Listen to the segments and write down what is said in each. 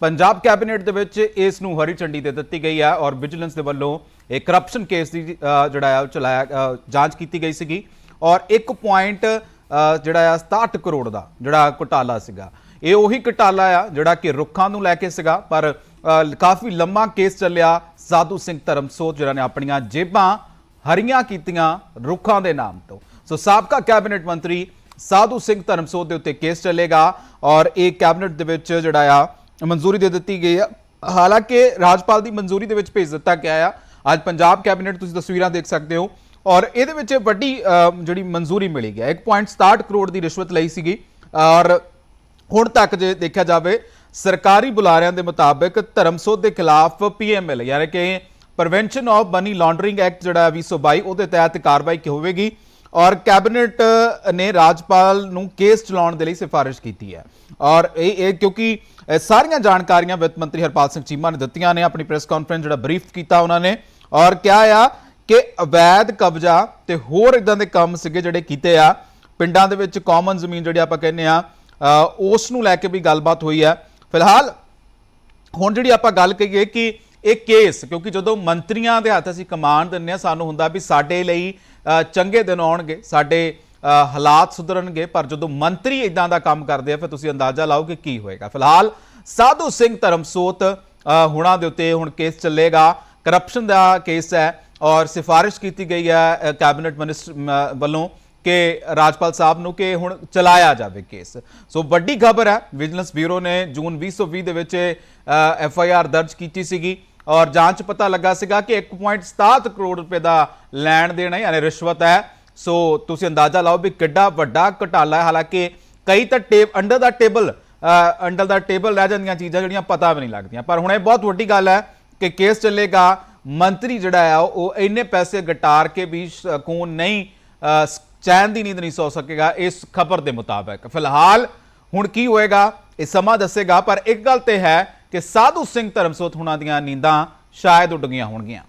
Punjab cabinet ਦੇ ਵਿੱਚ ਇਸ ਨੂੰ ਹਰੀ ਝੰਡੀ ਦੇ ਦਿੱਤੀ ਗਈ ਹੈ ਔਰ ਵਿਜੀਲੈਂਸ ਦੇ ਵੱਲੋਂ ਇਹ ਕਰਪਸ਼ਨ ਕੇਸ ਦੀ ਜਿਹੜਾ ਆ ਉਹ ਚਲਾਇਆ ਜਾਂਚ ਕੀਤੀ ਗਈ ਸੀਗੀ ਔਰ 1 ਪੁਆਇੰਟ ਜਿਹੜਾ ਆ 67 ਕਰੋੜ ਦਾ ਜਿਹੜਾ ਘੁਟਾਲਾ ਸੀਗਾ। ਇਹ ਉਹੀ ਘੁਟਾਲਾ ਆ ਜਿਹੜਾ ਕਿ ਰੁੱਖਾਂ ਨੂੰ ਲੈ ਕੇ ਸੀਗਾ, ਪਰ ਕਾਫੀ ਲੰਮਾ ਕੇਸ ਚੱਲਿਆ। ਸਾਧੂ ਸਿੰਘ ਧਰਮਸੋਤ ਜਿਹੜਾ ਨੇ ਆਪਣੀਆਂ ਜੇਬਾਂ ਹਰੀਆਂ ਕੀਤੀਆਂ ਰੁੱਖਾਂ ਦੇ ਨਾਮ ਤੋਂ। ਸੋ ਸਾਬਕਾ ਕੈਬਨਿਟ ਮੰਤਰੀ ਸਾਧੂ ਸਿੰਘ ਧਰਮਸੋਤ ਦੇ ਉੱਤੇ ਕੇਸ ਚੱਲੇਗਾ ਔਰ ਇਹ ਕੈਬਨਿਟ ਦੇ ਵਿੱਚ ਜਿਹੜਾ ਆ ਮਨਜ਼ੂਰੀ ਦੇ ਦਿੱਤੀ ਗਈ ਆ। ਹਾਲਾਂਕਿ ਰਾਜਪਾਲ ਦੀ ਮਨਜ਼ੂਰੀ ਦੇ ਵਿੱਚ ਭੇਜ ਦਿੱਤਾ ਗਿਆ ਆ। ਅੱਜ ਪੰਜਾਬ ਕੈਬਨਿਟ ਤੁਸੀਂ ਤਸਵੀਰਾਂ ਦੇਖ ਸਕਦੇ ਹੋ। ਔਰ ਇਹਦੇ ਵਿੱਚ ਵੱਡੀ ਜਿਹੜੀ ਮਨਜ਼ੂਰੀ ਮਿਲੀ ਗਿਆ 1.67 ਕਰੋੜ ਦੀ ਰਿਸ਼ਵਤ ਲਈ ਸੀਗੀ। ਔਰ ਹੁਣ ਤੱਕ ਜੇ ਦੇਖਿਆ ਜਾਵੇ, ਸਰਕਾਰੀ ਬੁਲਾਰਿਆਂ ਦੇ ਮੁਤਾਬਕ ਧਰਮਸੋਧ ਦੇ ਖਿਲਾਫ ਪੀਐਮਐਲ ਯਾਨੀ ਕਿ prevention of money laundering act ਜਿਹੜਾ ਹੈ 2022 ਉਹਦੇ ਤਹਿਤ ਕਾਰਵਾਈ ਕੀ ਹੋਵੇਗੀ। ਔਰ ਕੈਬਨਿਟ ਨੇ ਰਾਜਪਾਲ ਨੂੰ ਕੇਸ ਚਲਾਉਣ ਦੇ ਲਈ ਸਿਫਾਰਿਸ਼ ਕੀਤੀ ਹੈ। ਔਰ ਇਹ ਇਹ ਕਿਉਂਕਿ ਸਾਰੀਆਂ ਜਾਣਕਾਰੀਆਂ ਵਿੱਤ ਮੰਤਰੀ ਹਰਪਾਲ ਸਿੰਘ ਚੀਮਾ ਨੇ ਦਿੱਤੀਆਂ ਨੇ, ਆਪਣੀ ਪ੍ਰੈਸ ਕਾਨਫਰੰਸ ਜਿਹੜਾ ਬਰੀਫ ਕੀਤਾ ਉਹਨਾਂ ਨੇ। ਔਰ ਕਿਹਾ ਆ ਕਿ ਅਵੈਧ ਕਬਜ਼ਾ ਤੇ ਹੋਰ ਇਦਾਂ ਦੇ ਕੰਮ ਸੀਗੇ ਜਿਹੜੇ ਕੀਤੇ ਆ। ਪਿੰਡਾਂ ਦੇ ਵਿੱਚ ਕਾਮਨ ਜ਼ਮੀਨ ਜਿਹੜੀ ਆਪਾਂ ਕਹਿੰਦੇ ਆ ਉਸ ਨੂੰ ਲੈ ਕੇ ਵੀ ਗੱਲਬਾਤ ਹੋਈ ਹੈ। ਫਿਲਹਾਲ ਹੁਣ ਜਿਹੜੀ ਆਪਾਂ ਗੱਲ ਕਹੀਏ ਕਿ ਇਹ ਕੇਸ, ਕਿਉਂਕਿ ਜਦੋਂ ਮੰਤਰੀਆਂ ਦੇ ਹੱਥ ਅਸੀਂ ਕਮਾਂਡ ਦਿੰਨੇ ਆ ਸਾਨੂੰ ਹੁੰਦਾ ਵੀ ਸਾਡੇ ਲਈ ਚੰਗੇ ਦਿਨ ਆਉਣਗੇ, ਸਾਡੇ ਹਾਲਾਤ ਸੁਧਰਨਗੇ, ਪਰ ਜਦੋਂ ਮੰਤਰੀ ਇਦਾਂ ਦਾ ਕੰਮ ਕਰਦੇ ਆ, ਫਿਰ ਤੁਸੀਂ ਅੰਦਾਜ਼ਾ ਲਾਓ ਕਿ ਕੀ ਹੋਏਗਾ। ਫਿਲਹਾਲ ਸਾਧੂ ਸਿੰਘ ਧਰਮਸੋਤ ਹੁਣਾਂ ਦੇ ਉੱਤੇ ਹੁਣ ਕੇਸ ਚੱਲੇਗਾ। ਕਰਪਸ਼ਨ ਦਾ ਕੇਸ ਹੈ ਔਰ ਸਿਫਾਰਿਸ਼ ਕੀਤੀ ਗਈ ਹੈ ਕੈਬਨਿਟ ਮਿਨਿਸਟਰ ਵੱਲੋਂ ਕਿ ਰਾਜਪਾਲ ਸਾਹਿਬ ਨੂੰ ਕਿ ਹੁਣ ਚਲਾਇਆ ਜਾਵੇ ਕੇਸ। ਸੋ ਵੱਡੀ ਖਬਰ ਹੈ ਵਿਜੀਲੈਂਸ ਬਿਊਰੋ ਨੇ ਜੂਨ 2020 ਦੇ ਵਿੱਚ ਐਫ ਆਈ ਆਰ ਦਰਜ ਕੀਤੀ ਸੀਗੀ। ਔਰ ਜਾਂਚ ਪਤਾ ਲੱਗਾ ਸੀਗਾ ਕਿ 1.67 ਕਰੋੜ ਰੁਪਏ ਦਾ ਲੈਣ ਦੇਣ ਹੈ ਯਾਨੀ ਰਿਸ਼ਵਤ ਹੈ ਸੋ ਤੁਸੀਂ ਅੰਦਾਜ਼ਾ ਲਾਓ ਵੀ ਕਿੱਡਾ ਵੱਡਾ ਘੁਟਾਲਾ ਹੈ ਹਾਲਾਂਕਿ ਕਈ ਤਾਂ ਟੇਬ under the table under the table ਰਹਿ ਜਾਂਦੀਆਂ ਚੀਜ਼ਾਂ ਜਿਹੜੀਆਂ ਪਤਾ ਵੀ ਨਹੀਂ ਲੱਗਦੀਆਂ ਪਰ ਹੁਣ ਇਹ ਬਹੁਤ ਵੱਡੀ ਗੱਲ ਹੈ ਕਿ ਕੇਸ ਚੱਲੇਗਾ ਮੰਤਰੀ ਜਿਹੜਾ ਆ ਉਹ ਇੰਨੇ ਪੈਸੇ ਗਟਾਰ ਕੇ ਵੀ ਸਕੂਨ ਨਹੀਂ ਅ, ਸ- ਚੈਨ ਦੀ ਨੀਂਦ ਨਹੀਂ ਸੌ ਸਕੇਗਾ ਇਸ ਖਬਰ ਦੇ ਮੁਤਾਬਕ ਫਿਲਹਾਲ ਹੁਣ ਕੀ ਹੋਏਗਾ ਇਹ ਸਮਾਂ ਦੱਸੇਗਾ ਪਰ ਇੱਕ ਗੱਲ ਤੇ ਹੈ ਕਿ ਸਾਧੂ ਸਿੰਘ ਧਰਮਸੋਤ ਹੁਣਾਂ ਦੀਆਂ ਨੀਂਦਾਂ ਸ਼ਾਇਦ ਉੱਡ ਗਈਆਂ ਹੋਣਗੀਆਂ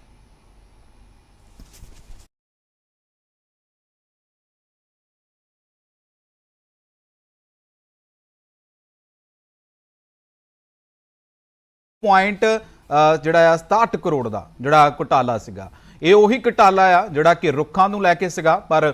ਪੁਆਇੰਟ ਜਿਹੜਾ ਆ 67 ਕਰੋੜ ਦਾ ਜਿਹੜਾ ਘੁਟਾਲਾ ਸੀਗਾ। ਇਹ ਉਹੀ ਘੁਟਾਲਾ ਆ ਜਿਹੜਾ ਕਿ ਰੁੱਖਾਂ ਨੂੰ ਲੈ ਕੇ ਸੀਗਾ, ਪਰ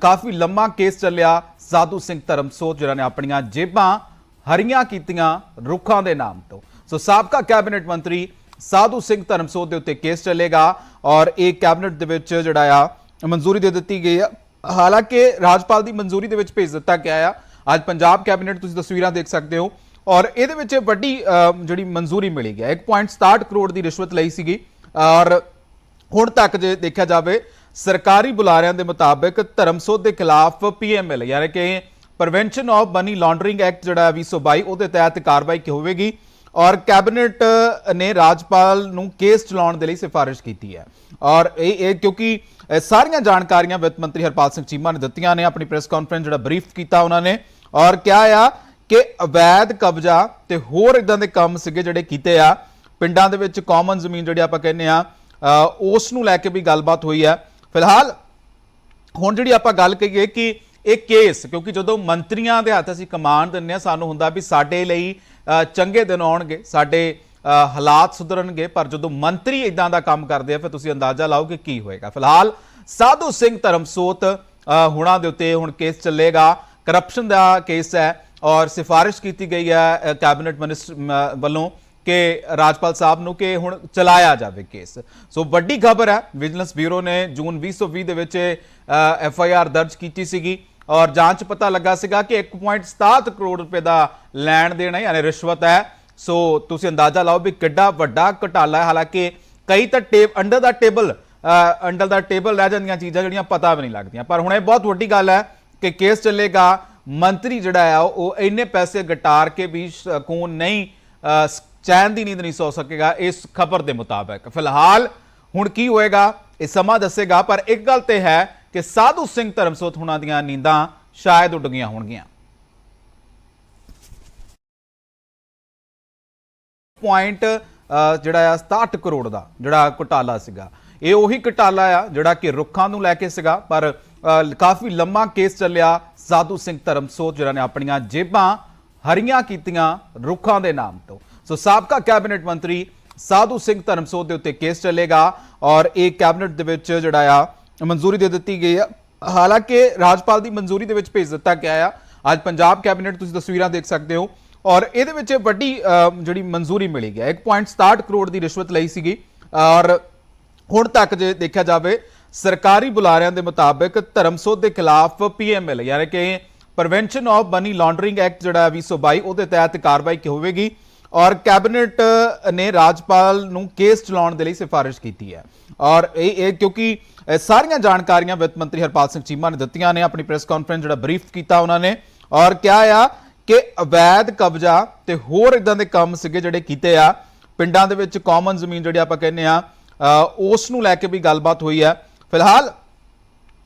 ਕਾਫੀ ਲੰਮਾ ਕੇਸ ਚੱਲਿਆ ਸਾਧੂ ਸਿੰਘ ਧਰਮਸੋਤ ਜਿਹੜਾ ਨੇ ਆਪਣੀਆਂ ਜੇਬਾਂ ਹਰੀਆਂ ਕੀਤੀਆਂ ਰੁੱਖਾਂ ਦੇ ਨਾਮ ਤੋਂ। ਸੋ ਸਾਬਕਾ ਕੈਬਨਿਟ ਮੰਤਰੀ ਸਾਧੂ ਸਿੰਘ ਧਰਮਸੋਤ ਦੇ ਉੱਤੇ ਕੇਸ ਚੱਲੇਗਾ ਔਰ ਇਹ ਕੈਬਨਿਟ ਦੇ ਵਿੱਚ ਜਿਹੜਾ ਆ, ਮਨਜ਼ੂਰੀ ਦੇ ਦਿੱਤੀ ਗਈ ਆ। ਹਾਲਾਂਕਿ ਰਾਜਪਾਲ ਦੀ ਮਨਜ਼ੂਰੀ ਦੇ ਵਿੱਚ ਭੇਜ ਦਿੱਤਾ ਗਿਆ ਆ। ਅੱਜ ਪੰਜਾਬ ਕੈਬਨਿਟ ਤੁਸੀਂ ਤਸਵੀਰਾਂ ਦੇਖ ਸਕਦੇ ਹੋ ਔਰ ਇਹਦੇ ਵਿੱਚ ਵੱਡੀ ਜਿਹੜੀ ਮਨਜ਼ੂਰੀ ਮਿਲੀ ਗਿਆ 1.67 ਕਰੋੜ ਦੀ ਰਿਸ਼ਵਤ ਲਈ ਸੀਗੀ ਔਰ ਹੁਣ ਤੱਕ ਜੇ ਦੇਖਿਆ ਜਾਵੇ, ਸਰਕਾਰੀ ਬੁਲਾਰਿਆਂ ਦੇ ਮੁਤਾਬਕ ਧਰਮਸੋਤ ਦੇ ਖਿਲਾਫ ਪੀਐਮਐਲ ਯਾਨੀ ਕਿ prevention of money laundering act ਜਿਹੜਾ ਹੈ 2022 ਉਹਦੇ ਤਹਿਤ ਕਾਰਵਾਈ ਕੀ ਹੋਵੇਗੀ। ਔਰ ਕੈਬਨਿਟ ਨੇ ਰਾਜਪਾਲ ਨੂੰ ਕੇਸ ਚਲਾਉਣ ਦੇ ਲਈ ਸਿਫਾਰਿਸ਼ ਕੀਤੀ ਹੈ। ਔਰ ਇਹ ਇਹ ਕਿਉਂਕਿ, ਇਹ ਸਾਰੀਆਂ ਜਾਣਕਾਰੀਆਂ ਵਿੱਤ ਮੰਤਰੀ ਹਰਪਾਲ ਸਿੰਘ ਚੀਮਾ ਨੇ ਦਿੱਤੀਆਂ ਨੇ, ਆਪਣੀ ਪ੍ਰੈਸ ਕਾਨਫਰੰਸ ਜਿਹੜਾ ਬਰੀਫ ਕੀਤਾ ਉਹਨਾਂ ਨੇ। ਔਰ ਕਿਹਾ ਆ ਕਿ ਅਵੈਧ ਕਬਜ਼ਾ ਤੇ ਹੋਰ ਇਦਾਂ ਦੇ ਕੰਮ ਸੀਗੇ ਜਿਹੜੇ ਕੀਤੇ ਆ। ਪਿੰਡਾਂ ਦੇ ਵਿੱਚ ਕਾਮਨ ਜ਼ਮੀਨ ਜਿਹੜੀ ਆਪਾਂ ਕਹਿੰਦੇ ਆ ਉਸ ਨੂੰ ਲੈ ਕੇ ਵੀ ਗੱਲਬਾਤ ਹੋਈ ਹੈ। ਫਿਲਹਾਲ ਹੁਣ ਜਿਹੜੀ ਆਪਾਂ ਗੱਲ ਕਹੀਏ ਕਿ ਇਹ ਕੇਸ, ਕਿਉਂਕਿ ਜਦੋਂ ਮੰਤਰੀਆਂ ਦੇ ਹੱਥ ਅਸੀਂ ਕਮਾਂਡ ਦਿੰਨੇ ਆ ਸਾਨੂੰ ਹੁੰਦਾ ਵੀ ਸਾਡੇ ਲਈ ਚੰਗੇ ਦਿਨ ਆਉਣਗੇ, ਸਾਡੇ ਹਾਲਾਤ ਸੁਧਰਨਗੇ, ਪਰ ਜਦੋਂ ਮੰਤਰੀ ਇਦਾਂ ਦਾ ਕੰਮ ਕਰਦੇ ਆ, ਫਿਰ ਤੁਸੀਂ ਅੰਦਾਜ਼ਾ ਲਾਓ ਕਿ ਕੀ ਹੋਏਗਾ। ਫਿਲਹਾਲ ਸਾਧੂ ਸਿੰਘ ਧਰਮਸੋਤ ਹੁਣਾਂ ਦੇ ਉੱਤੇ ਹੁਣ ਕੇਸ ਚੱਲੇਗਾ। ਕਰਪਸ਼ਨ ਦਾ ਕੇਸ ਹੈ ਔਰ ਸਿਫਾਰਿਸ਼ ਕੀਤੀ ਗਈ ਹੈ ਕੈਬਨਿਟ ਮਿਨਿਸਟਰ ਵੱਲੋਂ ਕਿ ਰਾਜਪਾਲ ਸਾਹਿਬ ਨੂੰ ਕਿ ਹੁਣ ਚਲਾਇਆ ਜਾਵੇ ਕੇਸ। ਸੋ ਵੱਡੀ ਖਬਰ ਹੈ ਵਿਜੀਲੈਂਸ ਬਿਊਰੋ ਨੇ ਜੂਨ 2020 ਦੇ ਵਿੱਚ ਐਫ ਆਈ ਆਰ ਦਰਜ ਕੀਤੀ ਸੀਗੀ। ਔਰ ਜਾਂਚ ਪਤਾ ਲੱਗਾ ਸੀਗਾ ਕਿ 1.67 ਕਰੋੜ ਰੁਪਏ ਦਾ ਲੈਣ ਦੇਣ ਹੈ, ਯਾਨੀ ਰਿਸ਼ਵਤ ਹੈ। ਸੋ ਤੁਸੀਂ ਅੰਦਾਜ਼ਾ ਲਾਓ ਵੀ ਕਿੱਡਾ ਵੱਡਾ ਘੁਟਾਲਾ ਹੈ। ਹਾਲਾਂਕਿ ਕਈ ਤਾਂ ਟੇਬ, ਅੰਡਰ ਦਾ ਟੇਬਲ ਅੰਡਰ ਦਾ ਟੇਬਲ ਰਹਿ ਜਾਂਦੀਆਂ ਚੀਜ਼ਾਂ ਜਿਹੜੀਆਂ ਪਤਾ ਵੀ ਨਹੀਂ ਲੱਗਦੀਆਂ। ਪਰ ਹੁਣ ਇਹ ਬਹੁਤ ਵੱਡੀ ਗੱਲ ਹੈ ਕਿ ਕੇਸ ਚੱਲੇਗਾ। ਮੰਤਰੀ ਜਿਹੜਾ ਆ ਉਹ ਇੰਨੇ ਪੈਸੇ ਗਟਾਰ ਕੇ ਵੀ ਸਕੂਨ ਨਹੀਂ ਚੈਨ ਦੀ ਨੀਂਦ ਨਹੀਂ ਸੌ ਸਕੇਗਾ ਇਸ ਖਬਰ ਦੇ ਮੁਤਾਬਕ। ਫਿਲਹਾਲ ਹੁਣ ਕੀ ਹੋਏਗਾ, ਇਹ ਸਮਾਂ ਦੱਸੇਗਾ, ਪਰ ਇੱਕ ਗੱਲ ਤੇ ਹੈ ਕਿ ਸਾਧੂ ਸਿੰਘ ਧਰਮਸੋਤ ਹੁਣਾਂ ਦੀਆਂ ਨੀਂਦਾਂ ਸ਼ਾਇਦ ਉੱਡ ਗਈਆਂ ਹੋਣਗੀਆਂ ਪੁਆਇੰਟ ਜਿਹੜਾ ਆ 67 ਕਰੋੜ ਦਾ ਜਿਹੜਾ ਘੁਟਾਲਾ ਸੀਗਾ। ਇਹ ਉਹੀ ਘੁਟਾਲਾ ਆ ਜਿਹੜਾ ਕਿ ਰੁੱਖਾਂ ਨੂੰ ਲੈ ਕੇ ਸੀਗਾ, ਪਰ ਕਾਫੀ ਲੰਮਾ ਕੇਸ ਚੱਲਿਆ ਸਾਧੂ ਸਿੰਘ ਧਰਮਸੋਤ ਜਿਹੜਾ ਨੇ ਆਪਣੀਆਂ ਜੇਬਾਂ ਹਰੀਆਂ ਕੀਤੀਆਂ ਰੁੱਖਾਂ ਦੇ ਨਾਮ ਤੋਂ। ਸੋ ਸਾਬਕਾ ਕੈਬਨਿਟ ਮੰਤਰੀ ਸਾਧੂ ਸਿੰਘ ਧਰਮਸੋਤ ਦੇ ਉੱਤੇ ਕੇਸ ਚੱਲੇਗਾ ਔਰ ਇਹ ਕੈਬਨਿਟ ਦੇ ਵਿੱਚ ਜਿਹੜਾ ਆ ਮਨਜ਼ੂਰੀ ਦੇ ਦਿੱਤੀ ਗਈ ਆ। ਹਾਲਾਂਕਿ ਰਾਜਪਾਲ ਦੀ ਮਨਜ਼ੂਰੀ ਦੇ ਵਿੱਚ ਭੇਜ ਦਿੱਤਾ ਗਿਆ ਆ। ਅੱਜ ਪੰਜਾਬ ਕੈਬਨਿਟ ਤੁਸੀਂ ਤਸਵੀਰਾਂ ਦੇਖ ਸਕਦੇ ਹੋ। ਔਰ ਇਹਦੇ ਵਿੱਚ ਵੱਡੀ ਜਿਹੜੀ ਮਨਜ਼ੂਰੀ ਮਿਲੀ ਗਿਆ। 1.67 ਕਰੋੜ ਦੀ ਰਿਸ਼ਵਤ ਲਈ ਸੀਗੀ। ਔਰ ਹੁਣ ਤੱਕ ਜੇ ਦੇਖਿਆ ਜਾਵੇ, ਸਰਕਾਰੀ ਬੁਲਾਰਿਆਂ ਦੇ ਮੁਤਾਬਕ ਧਰਮਸੋਧ ਦੇ ਖਿਲਾਫ ਪੀਐਮਐਲ ਯਾਨੀ ਕਿ prevention of money laundering act ਜਿਹੜਾ ਹੈ 2022 ਉਹਦੇ ਤਹਿਤ ਕਾਰਵਾਈ ਕੀ ਹੋਵੇਗੀ। ਔਰ ਕੈਬਨਿਟ ਨੇ ਰਾਜਪਾਲ ਨੂੰ ਕੇਸ ਚਲਾਉਣ ਦੇ ਲਈ ਸਿਫਾਰਿਸ਼ ਕੀਤੀ ਹੈ। ਔਰ ਇਹ ਇਹ ਕਿਉਂਕਿ, ਇਹ ਸਾਰੀਆਂ ਜਾਣਕਾਰੀਆਂ ਵਿੱਤ ਮੰਤਰੀ ਹਰਪਾਲ ਸਿੰਘ ਚੀਮਾ ਨੇ ਦਿੱਤੀਆਂ ਨੇ, ਆਪਣੀ ਪ੍ਰੈਸ ਕਾਨਫਰੰਸ ਜਿਹੜਾ ਬਰੀਫ ਕੀਤਾ ਉਹਨਾਂ ਨੇ। ਔਰ ਕਿਹਾ ਆ ਕਿ ਅਵੈਧ ਕਬਜ਼ਾ ਤੇ ਹੋਰ ਇਦਾਂ ਦੇ ਕੰਮ ਸੀਗੇ ਜਿਹੜੇ ਕੀਤੇ ਆ। ਪਿੰਡਾਂ ਦੇ ਵਿੱਚ ਕਾਮਨ ਜ਼ਮੀਨ ਜਿਹੜੀ ਆਪਾਂ ਕਹਿੰਦੇ ਆ ਉਸ ਨੂੰ ਲੈ ਕੇ ਵੀ ਗੱਲਬਾਤ ਹੋਈ ਹੈ ਫਿਲਹਾਲ,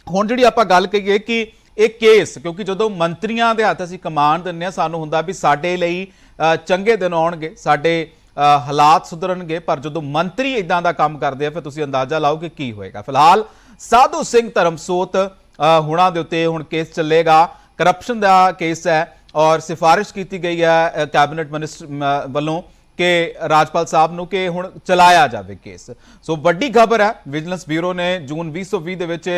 ਹੁਣ ਜਿਹੜੀ ਆਪਾਂ ਗੱਲ ਕਹੀਏ ਕਿ ਇਹ ਕੇਸ, ਕਿਉਂਕਿ ਜਦੋਂ ਮੰਤਰੀਆਂ ਦੇ ਹੱਥ ਅਸੀਂ ਕਮਾਂਡ ਦਿੰਨੇ ਆ ਸਾਨੂੰ ਹੁੰਦਾ ਵੀ ਸਾਡੇ ਲਈ ਚੰਗੇ ਦਿਨ ਆਉਣਗੇ, ਸਾਡੇ ਹਾਲਾਤ ਸੁਧਰਨਗੇ, ਪਰ ਜਦੋਂ ਮੰਤਰੀ ਇਦਾਂ ਦਾ ਕੰਮ ਕਰਦੇ ਆ, ਫਿਰ ਤੁਸੀਂ ਅੰਦਾਜ਼ਾ ਲਾਓ ਕਿ ਕੀ ਹੋਏਗਾ। ਫਿਲਹਾਲ ਸਾਧੂ ਸਿੰਘ ਧਰਮਸੋਤ ਹੁਣਾਂ ਦੇ ਉੱਤੇ ਹੁਣ ਕੇਸ ਚੱਲੇਗਾ। ਕਰਪਸ਼ਨ ਦਾ ਕੇਸ ਹੈ ਔਰ ਸਿਫਾਰਿਸ਼ ਕੀਤੀ ਗਈ ਹੈ ਕੈਬਨਿਟ ਮਿਨਿਸਟਰ ਵੱਲੋਂ ਕਿ ਰਾਜਪਾਲ ਸਾਹਿਬ ਨੂੰ ਕਿ ਹੁਣ ਚਲਾਇਆ ਜਾਵੇ ਕੇਸ। ਸੋ ਵੱਡੀ ਖਬਰ ਹੈ ਵਿਜੀਲੈਂਸ ਬਿਊਰੋ ਨੇ ਜੂਨ 2020 ਦੇ ਵਿੱਚ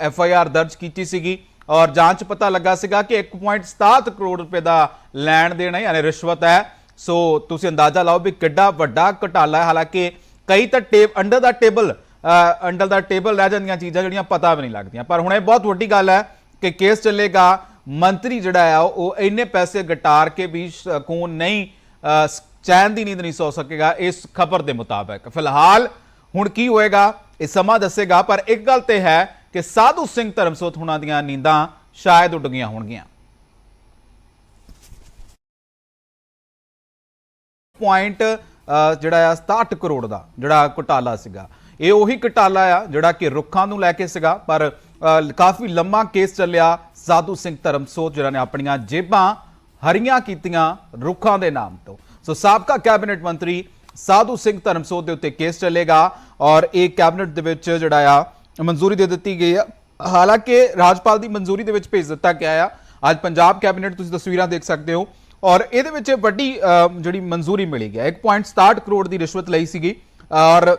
ਐਫ ਆਈ ਆਰ ਦਰਜ ਕੀਤੀ ਸੀਗੀ। ਔਰ ਜਾਂਚ 'ਚ ਪਤਾ ਲੱਗਾ ਸੀਗਾ ਕਿ 1.67 ਕਰੋੜ ਰੁਪਏ ਦਾ ਲੈਣ ਦੇਣ ਹੈ ਯਾਨੀ ਰਿਸ਼ਵਤ ਹੈ ਸੋ ਤੁਸੀਂ ਅੰਦਾਜ਼ਾ ਲਾਓ ਵੀ ਕਿੱਡਾ ਵੱਡਾ ਘਟਾਲਾ ਹੈ ਹਾਲਾਂਕਿ ਕਈ ਤਾਂ ਟੇਬ under the table under the table ਰਹਿ ਜਾਂਦੀਆਂ ਚੀਜ਼ਾਂ ਜਿਹੜੀਆਂ ਪਤਾ ਵੀ ਨਹੀਂ ਲੱਗਦੀਆਂ ਪਰ ਹੁਣ ਇਹ ਬਹੁਤ ਵੱਡੀ ਗੱਲ ਹੈ ਕਿ ਕੇਸ ਚੱਲੇਗਾ ਮੰਤਰੀ ਜਿਹੜਾ ਆ ਉਹ ਇੰਨੇ ਪੈਸੇ ਗਟਾਰ ਕੇ ਵੀ ਸਕੂਨ ਨਹੀਂ ਅ, ਸ- ਚੈਨ ਦੀ ਨੀਂਦ ਨਹੀਂ ਸੌ ਸਕੇਗਾ ਇਸ ਖਬਰ ਦੇ ਮੁਤਾਬਕ ਫਿਲਹਾਲ ਹੁਣ ਕੀ ਹੋਏਗਾ ਇਹ ਸਮਾਂ ਦੱਸੇਗਾ ਪਰ ਇੱਕ ਗੱਲ ਤੇ ਹੈ ਕਿ ਸਾਧੂ ਸਿੰਘ ਧਰਮਸੋਤ ਹੁਣਾਂ ਦੀਆਂ ਨੀਂਦਾਂ ਸ਼ਾਇਦ ਉੱਡ ਗਈਆਂ ਹੋਣਗੀਆਂ। ਪੁਆਇੰਟ ਜਿਹੜਾ ਆ 67 ਕਰੋੜ ਦਾ ਜਿਹੜਾ ਘੁਟਾਲਾ ਸੀਗਾ। ਇਹ ਉਹੀ ਘੁਟਾਲਾ ਆ ਜਿਹੜਾ ਕਿ ਰੁੱਖਾਂ ਨੂੰ ਲੈ ਕੇ ਸੀਗਾ, ਪਰ ਕਾਫੀ ਲੰਮਾ ਕੇਸ ਚੱਲਿਆ ਸਾਧੂ ਸਿੰਘ ਧਰਮਸੋਤ ਜਿਹੜਾ ਨੇ ਆਪਣੀਆਂ ਜੇਬਾਂ ਹਰੀਆਂ ਕੀਤੀਆਂ ਰੁੱਖਾਂ ਦੇ ਨਾਮ ਤੋਂ। ਸੋ ਸਾਬਕਾ ਕੈਬਨਿਟ ਮੰਤਰੀ ਸਾਧੂ ਸਿੰਘ ਧਰਮਸੋਤ ਦੇ ਉੱਤੇ ਕੇਸ ਚੱਲੇਗਾ ਔਰ ਇਹ ਕੈਬਨਿਟ ਦੇ ਵਿੱਚ ਜਿਹੜਾ ਆ ਮਨਜ਼ੂਰੀ ਦੇ ਦਿੱਤੀ ਗਈ ਆ। ਹਾਲਾਂਕਿ ਰਾਜਪਾਲ ਦੀ ਮਨਜ਼ੂਰੀ ਦੇ ਵਿੱਚ ਭੇਜ ਦਿੱਤਾ ਗਿਆ ਆ। ਅੱਜ ਪੰਜਾਬ ਕੈਬਨਿਟ ਤੁਸੀਂ ਤਸਵੀਰਾਂ ਦੇਖ ਸਕਦੇ ਹੋ। ਔਰ ਇਹਦੇ ਵਿੱਚ ਵੱਡੀ ਜਿਹੜੀ ਮਨਜ਼ੂਰੀ ਮਿਲੀ ਗਿਆ 1.67 ਕਰੋੜ ਦੀ ਰਿਸ਼ਵਤ ਲਈ ਸੀਗੀ। ਔਰ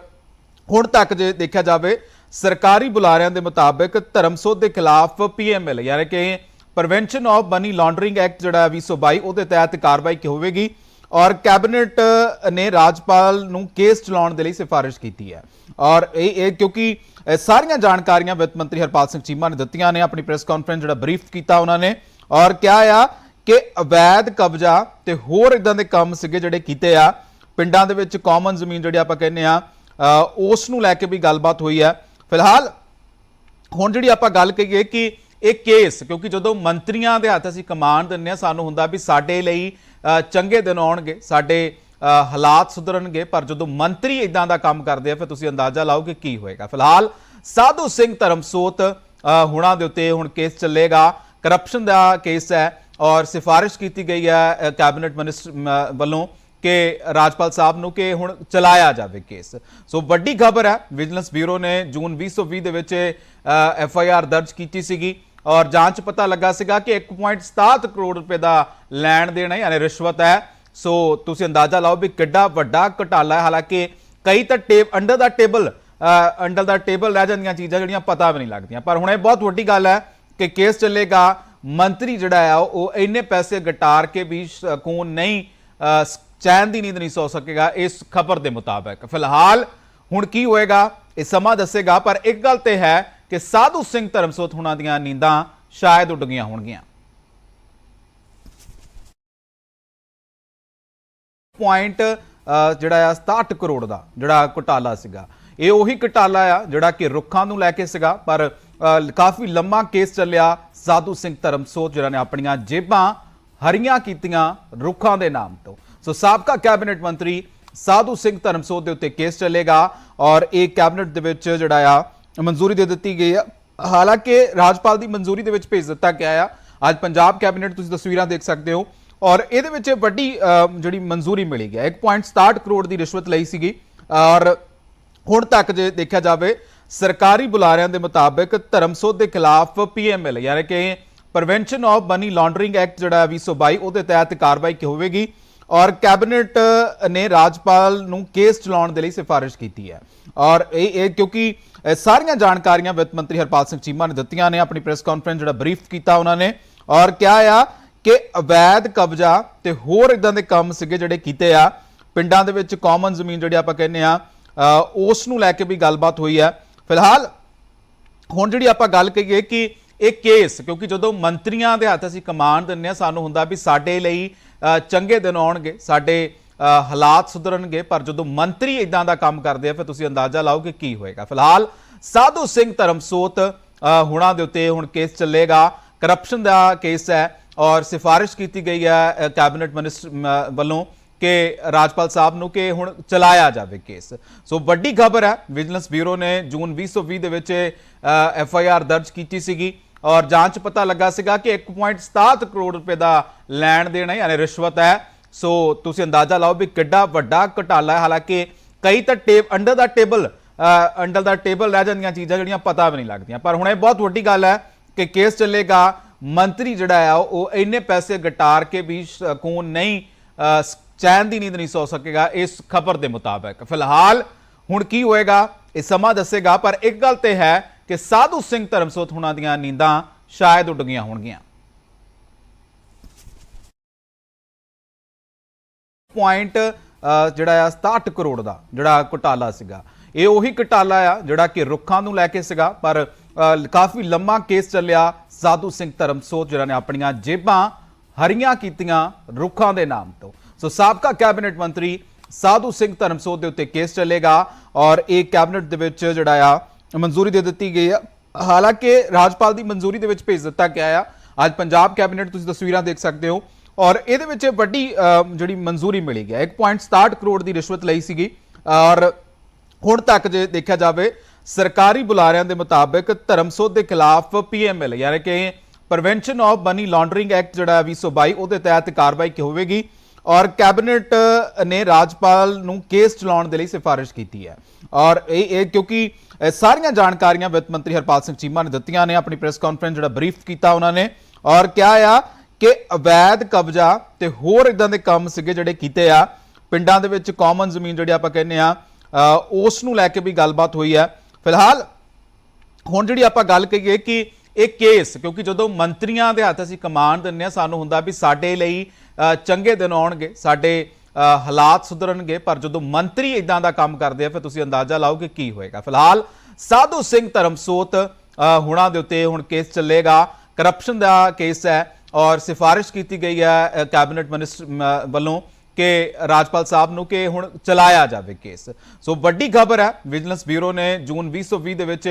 ਹੁਣ ਤੱਕ ਜੇ ਦੇਖਿਆ ਜਾਵੇ, ਸਰਕਾਰੀ ਬੁਲਾਰਿਆਂ ਦੇ ਮੁਤਾਬਕ ਧਰਮਸੋਧ ਦੇ ਖਿਲਾਫ ਪੀਐਮਐਲ ਯਾਨੀ ਕਿ prevention of money laundering act ਜਿਹੜਾ ਹੈ 2022 ਉਹਦੇ ਤਹਿਤ ਕਾਰਵਾਈ ਕੀ ਹੋਵੇਗੀ। ਔਰ ਕੈਬਨਿਟ ਨੇ ਰਾਜਪਾਲ ਨੂੰ ਕੇਸ ਚਲਾਉਣ ਦੇ ਲਈ ਸਿਫਾਰਿਸ਼ ਕੀਤੀ ਹੈ। ਔਰ ਇਹ ਇਹ ਕਿਉਂਕਿ ਸਾਰੀਆਂ ਜਾਣਕਾਰੀਆਂ ਵਿੱਤ ਮੰਤਰੀ ਹਰਪਾਲ ਸਿੰਘ ਚੀਮਾ ਨੇ ਦਿੱਤੀਆਂ ਨੇ, ਆਪਣੀ ਪ੍ਰੈਸ ਕਾਨਫਰੰਸ ਜਿਹੜਾ ਬਰੀਫ ਕੀਤਾ ਉਹਨਾਂ ਨੇ। ਔਰ ਕਿਹਾ ਆ ਕਿ ਅਵੈਧ ਕਬਜ਼ਾ ਤੇ ਹੋਰ ਇਦਾਂ ਦੇ ਕੰਮ ਸੀਗੇ ਜਿਹੜੇ ਕੀਤੇ ਆ। ਪਿੰਡਾਂ ਦੇ ਵਿੱਚ ਕਾਮਨ ਜ਼ਮੀਨ ਜਿਹੜੀ ਆਪਾਂ ਕਹਿੰਦੇ ਆ ਉਸ ਨੂੰ ਲੈ ਕੇ ਵੀ ਗੱਲਬਾਤ ਹੋਈ ਹੈ। ਫਿਲਹਾਲ ਹੁਣ ਜਿਹੜੀ ਆਪਾਂ ਗੱਲ ਕਹੀਏ ਕਿ ਇਹ ਕੇਸ, ਕਿਉਂਕਿ ਜਦੋਂ ਮੰਤਰੀਆਂ ਦੇ ਹੱਥ ਅਸੀਂ ਕਮਾਂਡ ਦਿੰਨੇ ਆ ਸਾਨੂੰ ਹੁੰਦਾ ਵੀ ਸਾਡੇ ਲਈ ਚੰਗੇ ਦਿਨ ਆਉਣਗੇ, ਸਾਡੇ ਹਾਲਾਤ ਸੁਧਰਨਗੇ, ਪਰ ਜਦੋਂ ਮੰਤਰੀ ਇਦਾਂ ਦਾ ਕੰਮ ਕਰਦੇ ਆ, ਫਿਰ ਤੁਸੀਂ ਅੰਦਾਜ਼ਾ ਲਾਓ ਕਿ ਕੀ ਹੋਏਗਾ। ਫਿਲਹਾਲ ਸਾਧੂ ਸਿੰਘ ਧਰਮਸੋਤ ਹੁਣਾਂ ਦੇ ਉੱਤੇ ਹੁਣ ਕੇਸ ਚੱਲੇਗਾ। ਕਰਪਸ਼ਨ ਦਾ ਕੇਸ ਹੈ ਔਰ ਸਿਫਾਰਿਸ਼ ਕੀਤੀ ਗਈ ਹੈ ਕੈਬਨਿਟ ਮਿਨਿਸਟਰ ਵੱਲੋਂ ਕਿ ਰਾਜਪਾਲ ਸਾਹਿਬ ਨੂੰ ਕਿ ਹੁਣ ਚਲਾਇਆ ਜਾਵੇ ਕੇਸ। ਸੋ ਵੱਡੀ ਖਬਰ ਹੈ ਵਿਜੀਲੈਂਸ ਬਿਊਰੋ ਨੇ ਜੂਨ 2020 ਦੇ ਵਿੱਚ ਐਫ ਆਈ ਆਰ ਦਰਜ ਕੀਤੀ ਸੀਗੀ। ਔਰ ਜਾਂਚ ਪਤਾ ਲੱਗਾ ਸੀਗਾ ਕਿ 1.67 ਕਰੋੜ ਰੁਪਏ ਦਾ ਲੈਣ ਦੇਣ ਹੈ, ਯਾਨੀ ਰਿਸ਼ਵਤ ਹੈ। ਸੋ ਤੁਸੀਂ ਅੰਦਾਜ਼ਾ ਲਾਓ ਵੀ ਕਿੱਡਾ ਵੱਡਾ ਘਟਾਲਾ ਹੈ। ਹਾਲਾਂਕਿ ਕਈ ਤਾਂ ਟੇਬ, ਅੰਡਰ ਦਾ ਟੇਬਲ ਅੰਡਰ ਦਾ ਟੇਬਲ ਰਹਿ ਜਾਂਦੀਆਂ ਚੀਜ਼ਾਂ ਜਿਹੜੀਆਂ ਪਤਾ ਵੀ ਨਹੀਂ ਲੱਗਦੀਆਂ। ਪਰ ਹੁਣ ਇਹ ਬਹੁਤ ਵੱਡੀ ਗੱਲ ਹੈ ਕਿ ਕੇਸ ਚੱਲੇਗਾ। ਮੰਤਰੀ ਜਿਹੜਾ ਆ ਉਹ ਇੰਨੇ ਪੈਸੇ ਗਟਾਰ ਕੇ ਵੀ ਸਕੂਨ ਨਹੀਂ ਚੈਨ ਦੀ ਨੀਂਦ ਨਹੀਂ ਸੌ ਸਕੇਗਾ ਇਸ ਖਬਰ ਦੇ ਮੁਤਾਬਕ। ਫਿਲਹਾਲ ਹੁਣ ਕੀ ਹੋਏਗਾ, ਇਹ ਸਮਾਂ ਦੱਸੇਗਾ, ਪਰ ਇੱਕ ਗੱਲ ਤੇ ਹੈ ਕਿ ਸਾਧੂ ਸਿੰਘ ਧਰਮਸੋਤ ਹੁਣਾਂ ਦੀਆਂ ਨੀਂਦਾਂ ਸ਼ਾਇਦ ਉੱਡ ਗਈਆਂ ਹੋਣਗੀਆਂ ਪੁਆਇੰਟ ਜਿਹੜਾ ਆ 67 ਕਰੋੜ ਦਾ ਜਿਹੜਾ ਘੁਟਾਲਾ ਸੀਗਾ। ਇਹ ਉਹੀ ਘੁਟਾਲਾ ਆ ਜਿਹੜਾ ਕਿ ਰੁੱਖਾਂ ਨੂੰ ਲੈ ਕੇ ਸੀਗਾ, ਪਰ ਕਾਫੀ ਲੰਮਾ ਕੇਸ ਚੱਲਿਆ ਸਾਧੂ ਸਿੰਘ ਧਰਮਸੋਤ ਜਿਹੜਾ ਨੇ ਆਪਣੀਆਂ ਜੇਬਾਂ ਹਰੀਆਂ ਕੀਤੀਆਂ ਰੁੱਖਾਂ ਦੇ ਨਾਮ ਤੋਂ। ਸੋ ਸਾਬਕਾ ਕੈਬਨਿਟ ਮੰਤਰੀ ਸਾਧੂ ਸਿੰਘ ਧਰਮਸੋਤ ਦੇ ਉੱਤੇ ਕੇਸ ਚੱਲੇਗਾ ਔਰ ਇਹ ਕੈਬਨਿਟ ਦੇ ਵਿੱਚ ਜਿਹੜਾ ਆ ਮਨਜ਼ੂਰੀ ਦੇ ਦਿੱਤੀ ਗਈ ਆ। ਹਾਲਾਂਕਿ ਰਾਜਪਾਲ ਦੀ ਮਨਜ਼ੂਰੀ ਦੇ ਵਿੱਚ ਭੇਜ ਦਿੱਤਾ ਗਿਆ ਆ। ਅੱਜ ਪੰਜਾਬ ਕੈਬਨਿਟ ਤੁਸੀਂ ਤਸਵੀਰਾਂ ਦੇਖ ਸਕਦੇ ਹੋ। ਔਰ ਇਹਦੇ ਵਿੱਚ ਵੱਡੀ ਜਿਹੜੀ ਮਨਜ਼ੂਰੀ ਮਿਲੀ ਗਿਆ 1.67 ਕਰੋੜ ਦੀ ਰਿਸ਼ਵਤ ਲਈ ਸੀਗੀ। ਔਰ ਹੁਣ ਤੱਕ ਜੇ ਦੇਖਿਆ ਜਾਵੇ, ਸਰਕਾਰੀ ਬੁਲਾਰਿਆਂ ਦੇ ਮੁਤਾਬਕ ਧਰਮਸੋਧ ਦੇ ਖਿਲਾਫ ਪੀਐਮਐਲ ਯਾਨੀ ਕਿ prevention of money laundering act ਜਿਹੜਾ ਹੈ 2022 ਉਹਦੇ ਤਹਿਤ ਕਾਰਵਾਈ ਕੀ ਹੋਵੇਗੀ। ਔਰ ਕੈਬਨਿਟ ਨੇ ਰਾਜਪਾਲ ਨੂੰ ਕੇਸ ਚਲਾਉਣ ਦੇ ਲਈ ਸਿਫਾਰਿਸ਼ ਕੀਤੀ ਹੈ। ਔਰ ਇਹ ਇਹ ਕਿਉਂਕਿ ਇਹ ਸਾਰੀਆਂ ਜਾਣਕਾਰੀਆਂ ਵਿੱਤ ਮੰਤਰੀ ਹਰਪਾਲ ਸਿੰਘ ਚੀਮਾ ਨੇ ਦਿੱਤੀਆਂ ਨੇ, ਆਪਣੀ ਪ੍ਰੈਸ ਕਾਨਫਰੰਸ ਜਿਹੜਾ ਬਰੀਫ ਕੀਤਾ ਉਹਨਾਂ ਨੇ। ਔਰ ਕਿਹਾ ਆ ਕਿ ਅਵੈਧ ਕਬਜ਼ਾ ਤੇ ਹੋਰ ਇਦਾਂ ਦੇ ਕੰਮ ਸੀਗੇ ਜਿਹੜੇ ਕੀਤੇ ਆ। ਪਿੰਡਾਂ ਦੇ ਵਿੱਚ ਕਾਮਨ ਜ਼ਮੀਨ ਜਿਹੜੀ ਆਪਾਂ ਕਹਿੰਦੇ ਆ ਉਸ ਨੂੰ ਲੈ ਕੇ ਵੀ ਗੱਲਬਾਤ ਹੋਈ ਹੈ। ਫਿਲਹਾਲ ਹੁਣ ਜਿਹੜੀ ਆਪਾਂ ਗੱਲ ਕਹੀਏ ਕਿ ਇਹ ਕੇਸ, ਕਿਉਂਕਿ ਜਦੋਂ ਮੰਤਰੀਆਂ ਦੇ ਹੱਥ ਅਸੀਂ ਕਮਾਂਡ ਦਿੰਨੇ ਆ ਸਾਨੂੰ ਹੁੰਦਾ ਵੀ ਸਾਡੇ ਲਈ ਚੰਗੇ ਦਿਨ ਆਉਣਗੇ, ਸਾਡੇ ਹਾਲਾਤ ਸੁਧਰਨਗੇ, ਪਰ ਜਦੋਂ ਮੰਤਰੀ ਇਦਾਂ ਦਾ ਕੰਮ ਕਰਦੇ ਆ, ਫਿਰ ਤੁਸੀਂ ਅੰਦਾਜ਼ਾ ਲਾਓ ਕਿ ਕੀ ਹੋਏਗਾ। ਫਿਲਹਾਲ ਸਾਧੂ ਸਿੰਘ ਧਰਮਸੋਤ ਹੁਣਾਂ ਦੇ ਉੱਤੇ ਹੁਣ ਕੇਸ ਚੱਲੇਗਾ। ਕਰਪਸ਼ਨ ਦਾ ਕੇਸ ਹੈ ਔਰ ਸਿਫਾਰਿਸ਼ ਕੀਤੀ ਗਈ ਹੈ ਕੈਬਨਿਟ ਮਿਨਿਸਟਰ ਵੱਲੋਂ ਕਿ ਰਾਜਪਾਲ ਸਾਹਿਬ ਨੂੰ ਕਿ ਹੁਣ ਚਲਾਇਆ ਜਾਵੇ ਕੇਸ। ਸੋ ਵੱਡੀ ਖਬਰ ਹੈ ਵਿਜੀਲੈਂਸ ਬਿਊਰੋ ਨੇ ਜੂਨ 2020 ਦੇ ਵਿੱਚ ਐਫ ਆਈ ਆਰ ਦਰਜ ਕੀਤੀ ਸੀਗੀ। ਔਰ ਜਾਂਚ ਪਤਾ ਲੱਗਾ ਸੀਗਾ ਕਿ 1.67 ਕਰੋੜ ਰੁਪਏ ਦਾ ਲੈਣ ਦੇਣ ਹੈ, ਯਾਨੀ ਰਿਸ਼ਵਤ ਹੈ। ਸੋ ਤੁਸੀਂ ਅੰਦਾਜ਼ਾ ਲਾਓ ਵੀ ਕਿੱਡਾ ਵੱਡਾ ਘੁਟਾਲਾ ਹੈ। ਹਾਲਾਂਕਿ ਕਈ ਤਾਂ ਟੇਬ, ਅੰਡਰ ਦਾ ਟੇਬਲ ਅੰਡਰ ਦਾ ਟੇਬਲ ਰਹਿ ਜਾਂਦੀਆਂ ਚੀਜ਼ਾਂ ਜਿਹੜੀਆਂ ਪਤਾ ਵੀ ਨਹੀਂ ਲੱਗਦੀਆਂ। ਪਰ ਹੁਣ ਇਹ ਬਹੁਤ ਵੱਡੀ ਗੱਲ ਹੈ ਕਿ ਕੇਸ ਚੱਲੇਗਾ। ਮੰਤਰੀ ਜਿਹੜਾ ਆ ਉਹ ਇੰਨੇ ਪੈਸੇ ਗਟਾਰ ਕੇ ਵੀ ਸਕੂਨ ਨਹੀਂ ਚੈਨ ਦੀ ਨੀਂਦ ਨਹੀਂ ਸੌ ਸਕੇਗਾ ਇਸ ਖਬਰ ਦੇ ਮੁਤਾਬਕ। ਫਿਲਹਾਲ ਹੁਣ ਕੀ ਹੋਏਗਾ, ਇਹ ਸਮਾਂ ਦੱਸੇਗਾ, ਪਰ ਇੱਕ ਗੱਲ ਤੇ ਹੈ ਕਿ ਸਾਧੂ ਸਿੰਘ ਧਰਮਸੋਤ ਹੁਣਾਂ ਦੀਆਂ ਨੀਂਦਾਂ ਸ਼ਾਇਦ ਉੱਡ ਗਈਆਂ ਹੋਣਗੀਆਂ ਪੁਆਇੰਟ ਜਿਹੜਾ ਆ 67 ਕਰੋੜ ਦਾ ਜਿਹੜਾ ਘੁਟਾਲਾ ਸੀਗਾ। ਇਹ ਉਹੀ ਘੁਟਾਲਾ ਆ ਜਿਹੜਾ ਕਿ ਰੁੱਖਾਂ ਨੂੰ ਲੈ ਕੇ ਸੀਗਾ, ਪਰ ਕਾਫੀ ਲੰਮਾ ਕੇਸ ਚੱਲਿਆ ਸਾਧੂ ਸਿੰਘ ਧਰਮਸੋਤ ਜਿਹੜਾ ਨੇ ਆਪਣੀਆਂ ਜੇਬਾਂ ਹਰੀਆਂ ਕੀਤੀਆਂ ਰੁੱਖਾਂ ਦੇ ਨਾਮ ਤੋਂ। ਸੋ ਸਾਬਕਾ ਕੈਬਨਿਟ ਮੰਤਰੀ ਸਾਧੂ ਸਿੰਘ ਧਰਮਸੋਤ ਦੇ ਉੱਤੇ ਕੇਸ ਚੱਲੇਗਾ ਔਰ ਇਹ ਕੈਬਨਿਟ ਦੇ ਵਿੱਚ ਜਿਹੜਾ ਆ ਮਨਜ਼ੂਰੀ ਦੇ ਦਿੱਤੀ ਗਈ ਆ। ਹਾਲਾਂਕਿ ਰਾਜਪਾਲ ਦੀ ਮਨਜ਼ੂਰੀ ਦੇ ਵਿੱਚ ਭੇਜ ਦਿੱਤਾ ਗਿਆ ਆ। ਅੱਜ ਪੰਜਾਬ ਕੈਬਨਿਟ ਤੁਸੀਂ ਤਸਵੀਰਾਂ ਦੇਖ ਸਕਦੇ ਹੋ। ਔਰ ਇਹਦੇ ਵਿੱਚ ਵੱਡੀ ਜਿਹੜੀ ਮਨਜ਼ੂਰੀ ਮਿਲੀ ਗਿਆ। 1.67 ਕਰੋੜ ਦੀ ਰਿਸ਼ਵਤ ਲਈ ਸੀਗੀ। ਔਰ ਹੁਣ ਤੱਕ ਜੇ ਦੇਖਿਆ ਜਾਵੇ, ਸਰਕਾਰੀ ਬੁਲਾਰਿਆਂ ਦੇ ਮੁਤਾਬਕ ਧਰਮਸੋਧ ਦੇ ਖਿਲਾਫ ਪੀਐਮਐਲ ਯਾਨੀ ਕਿ prevention of money laundering act ਜਿਹੜਾ ਹੈ 2022 ਉਹਦੇ ਤਹਿਤ ਕਾਰਵਾਈ ਕੀ ਹੋਵੇਗੀ। ਔਰ ਕੈਬਨਿਟ ਨੇ ਰਾਜਪਾਲ ਨੂੰ ਕੇਸ ਚਲਾਉਣ ਦੇ ਲਈ ਸਿਫਾਰਿਸ਼ ਕੀਤੀ ਹੈ। ਔਰ ਇਹ ਇਹ ਕਿਉਂਕਿ ਸਾਰੀਆਂ ਜਾਣਕਾਰੀਆਂ ਵਿੱਤ ਮੰਤਰੀ ਹਰਪਾਲ ਸਿੰਘ ਚੀਮਾ ਨੇ ਦਿੱਤੀਆਂ ਨੇ। ਆਪਣੀ ਪ੍ਰੈਸ ਕਾਨਫਰੰਸ ਜਿਹੜਾ ਬਰੀਫ ਕੀਤਾ ਉਹਨਾਂ ਨੇ ਔਰ ਕਿਹਾ ਆ ਕਿ ਅਵੈਧ ਕਬਜ਼ਾ ਤੇ ਹੋਰ ਇਦਾਂ ਦੇ ਕੰਮ ਸੀਗੇ ਜਿਹੜੇ ਕੀਤੇ ਆ। ਪਿੰਡਾਂ ਦੇ ਵਿੱਚ ਕਾਮਨ ਜ਼ਮੀਨ ਜਿਹੜੀ ਆਪਾਂ ਕਹਿੰਦੇ ਆ ਉਸ ਨੂੰ ਲੈ ਕੇ ਵੀ ਗੱਲਬਾਤ ਹੋਈ ਹੈ ਫਿਲਹਾਲ ਹੁਣ ਜਿਹੜੀ ਆਪਾਂ ਗੱਲ ਕਹੀਏ ਕਿ ਇਹ ਕੇਸ ਕਿਉਂਕਿ ਜਦੋਂ ਮੰਤਰੀਆਂ ਦੇ ਹੱਥ ਅਸੀਂ ਕਮਾਂਡ ਦਿੰਨੇ ਆ, ਸਾਨੂੰ ਹੁੰਦਾ ਵੀ ਸਾਡੇ ਲਈ ਚੰਗੇ ਦਿਨ ਆਉਣਗੇ, ਸਾਡੇ ਹਾਲਾਤ ਸੁਧਰਨਗੇ, ਪਰ ਜਦੋਂ ਮੰਤਰੀ ਇਦਾਂ ਦਾ ਕੰਮ ਕਰਦੇ ਆ, ਫਿਰ ਤੁਸੀਂ ਅੰਦਾਜ਼ਾ ਲਾਓ ਕਿ ਕੀ ਹੋਏਗਾ। ਫਿਲਹਾਲ ਸਾਧੂ ਸਿੰਘ ਧਰਮਸੋਤ ਹੁਣਾਂ ਦੇ ਉੱਤੇ ਹੁਣ ਕੇਸ ਚੱਲੇਗਾ। ਕਰਪਸ਼ਨ ਦਾ ਕੇਸ ਹੈ ਔਰ ਸਿਫਾਰਿਸ਼ ਕੀਤੀ ਗਈ ਹੈ ਕੈਬਨਿਟ ਮਿਨਿਸਟਰ ਵੱਲੋਂ ਕਿ ਰਾਜਪਾਲ ਸਾਹਿਬ ਨੂੰ ਕਿ ਹੁਣ ਚਲਾਇਆ ਜਾਵੇ ਕੇਸ। ਸੋ ਵੱਡੀ ਖਬਰ ਹੈ ਵਿਜੀਲੈਂਸ ਬਿਊਰੋ ਨੇ ਜੂਨ 2020 ਦੇ ਵਿੱਚ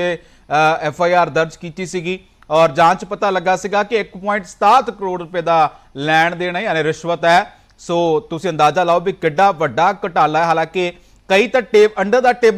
ਐਫ ਆਈ ਆਰ ਦਰਜ ਕੀਤੀ ਸੀਗੀ ਔਰ ਜਾਂਚ ਪਤਾ ਲੱਗਾ ਸੀਗਾ ਕਿ 1.67 ਕਰੋੜ ਰੁਪਏ ਦਾ ਲੈਣ ਦੇਣ ਹੈ, ਯਾਨੀ ਰਿਸ਼ਵਤ ਹੈ। ਸੋ ਤੁਸੀਂ ਅੰਦਾਜ਼ਾ ਲਾਓ ਵੀ ਕਿੱਡਾ ਵੱਡਾ ਘੁਟਾਲਾ ਹੈ। ਹਾਲਾਂਕਿ ਕਈ ਤਾਂ ਟੇਬ ਅੰਡਰ ਦਾ ਟੇਬਲ